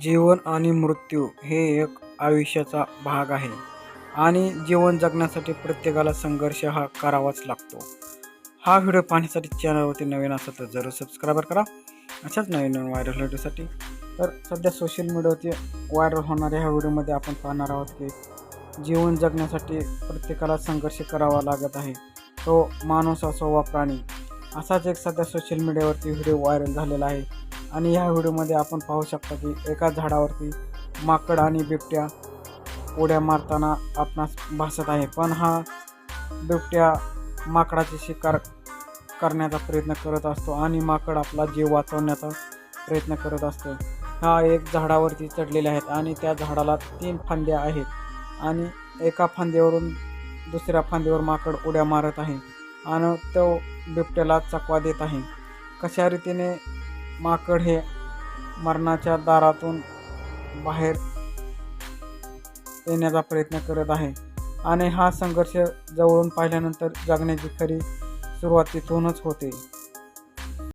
जीवन आणि मृत्यू हे एक आयुष्याचा भाग आहे. आणि जीवन जगण्यासाठी प्रत्येकाला संघर्ष हा करावाच लागतो. हा व्हिडिओ पाहण्यासाठी चॅनलवरती नवीन असेल तर जरूर सबस्क्राईबर करा. अशाच नवीन नवीन व्हायरल व्हिडिओसाठी तर सध्या सोशल मीडियावरती व्हायरल होणाऱ्या ह्या व्हिडिओमध्ये आपण पाहणार आहोत की जीवन जगण्यासाठी प्रत्येकाला संघर्ष करावा लागत आहे. तो माणूस असो वा प्राणी असाच एक सध्या सोशल मीडियावरती व्हिडिओ व्हायरल झालेला आहे. आणि ह्या व्हिडिओमध्ये आपण पाहू शकता की एका झाडावरती माकड आणि बिबट्या उड्या मारताना आपणास भासत आहे. पण हा बिबट्या माकडाची शिकार करण्याचा प्रयत्न करत असतो आणि माकड आपला जीव वाचवण्याचा प्रयत्न करत असतो. हा एक झाडावरती चढलेले आहेत आणि त्या झाडाला तीन फांद्या आहेत आणि एका फांद्यावरून दुसऱ्या फांद्यावर माकड उड्या मारत आहे आणि तो बिबट्याला चकवा देत आहे. कशा रीतीने माकड हे मरणाच्या दारातून बाहेर येण्याचा प्रयत्न करत आहे. आणि हा संघर्ष जवळून पाहिल्यानंतर जगण्याची खरी सुरुवात तिथूनच होते.